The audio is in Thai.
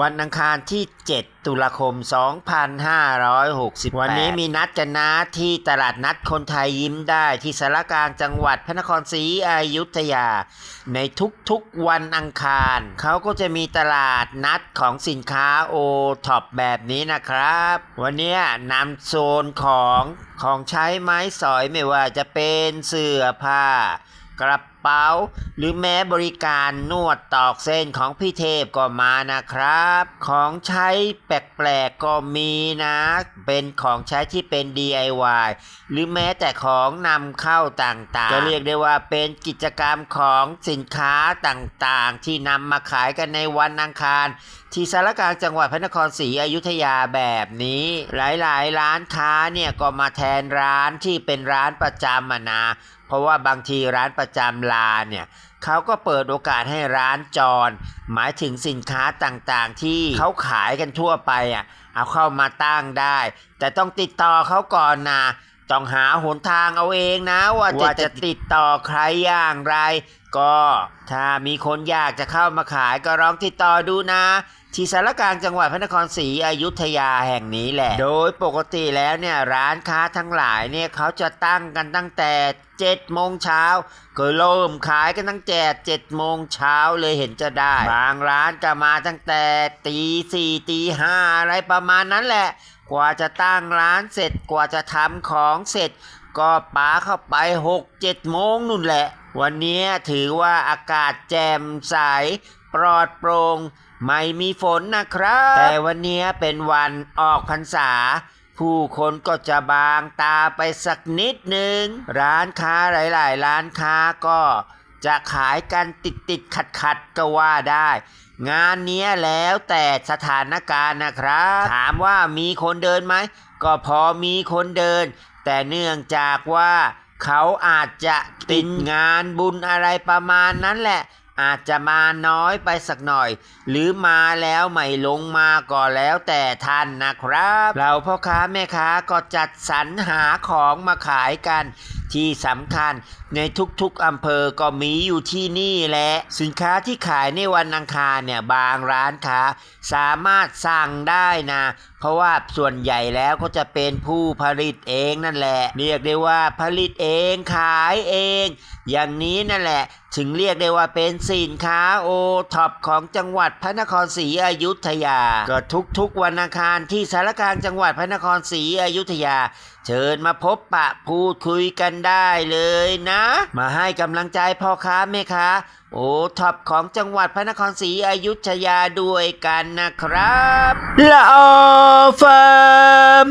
วันอังคารที่ 7 ตุลาคม 2560 วันนี้มีนัดกันนะที่ตลาดนัดคนไทยยิ้มได้ที่สารกลางจังหวัดพระนครศรีอยุธยา ในทุกๆวันอังคาร เขาก็จะมีตลาดนัดของสินค้าโอท็อปแบบนี้นะครับ วันนี้นำโซนของของใช้ไม้สอยไม่ว่าจะเป็นเสื้อผ้ากระ เป๋า หรือแม้บริการนวดตอกเส้นของพี่เทพก็มานะครับ ของใช้แปลกๆก็มีนะ เป็นของใช้ที่เป็น DIY หรือแม้แต่ของนำเข้าต่างๆก็เรียกได้ว่าเป็นกิจกรรมของสินค้าต่างๆ ที่นำมาขายกันในวันอังคาร ที่สารกลางจังหวัดพระนครศรีอยุธยาแบบนี้ หลายๆ ร้านค้าเนี่ยก็มาแทนร้านที่เป็นร้านประจำอะนะเพราะว่าบางทีร้านประจำลาเนี่ยเขาก็เปิดโอกาสให้ร้านจร หมายถึงสินค้าต่างๆ ที่เขาขายกันทั่วไปอะเอาเข้ามาตั้งได้ แต่ต้องติดต่อเขาก่อนนะต้องหาหนทางเอาเองนะว่าจะจะติดต่อใครอย่างไร ก็ถ้ามีคนอยากจะเข้ามาขายก็ลองติดต่อดูนะ ที่สารกลางจังหวัดพระนครศรีอยุธยาแห่งนี้แหละ โดยปกติแล้วเนี่ยร้านค้าทั้งหลายเนี่ยเขาจะตั้งกันตั้งแต่7โมงเช้าก็เริ่มขายกันตั้งแต่7โมงเช้าเลยเห็นจะได้ บางร้านก็มาตั้งแต่ตีสี่ตีห้าอะไรประมาณนั้นแหละ กว่าจะตั้งร้านเสร็จกว่าจะทำของเสร็จ ก็ป๋าเข้าไป6 7โมงนู่นแหละ วันนี้ถือว่าอากาศแจ่มใส ปลอดโปร่งไม่มีฝนนะครับ แต่วันนี้เป็นวันออกพรรษา ผู้คนก็จะบางตาไปสักนิดหนึ่ง ร้านค้าหลาย ๆ ร้านค้าก็จะขายกันติดติดขัดขัดๆก็ว่าได้ งานนี้แล้วแต่สถานการณ์นะครับ ถามว่ามีคนเดินไหม ก็พอมีคนเดิน แต่เนื่องจากว่า เขาอาจจะติดงานบุญอะไรประมาณนั้นแหละ อาจจะมาน้อยไปสักหน่อย หรือมาแล้วไม่ลงมาก็แล้วแต่ท่านนะครับ เราพ่อค้าแม่ค้าก็จัดสรรหาของมาขายกัน ที่สำคัญในทุกๆอำเภอก็มีอยู่ที่นี่แหละสินค้าที่ขายในวันอังคารเนี่ยบางร้านค้าสามารถสั่งได้นะ เพราะว่าส่วนใหญ่แล้วก็จะเป็นผู้ผลิตเองนั่นแหละ เรียกได้ว่าผลิตเองขายเอง อย่างนี้นั่นแหละถึงเรียกได้ว่าเป็นสินค้าโอท็อปของจังหวัดพระนครศรีอยุธยา ก็ทุกๆวันอังคารที่สารกลางจังหวัดพระนครศรีอยุธยา เชิญมาพบปะพูดคุยกันได้เลยนะ มาให้กำลังใจพ่อค้าแม่ค้าโอ้ท็อปของจังหวัดพระนครศรีอยุธยาด้วยกันนะครับละออฟาร์ม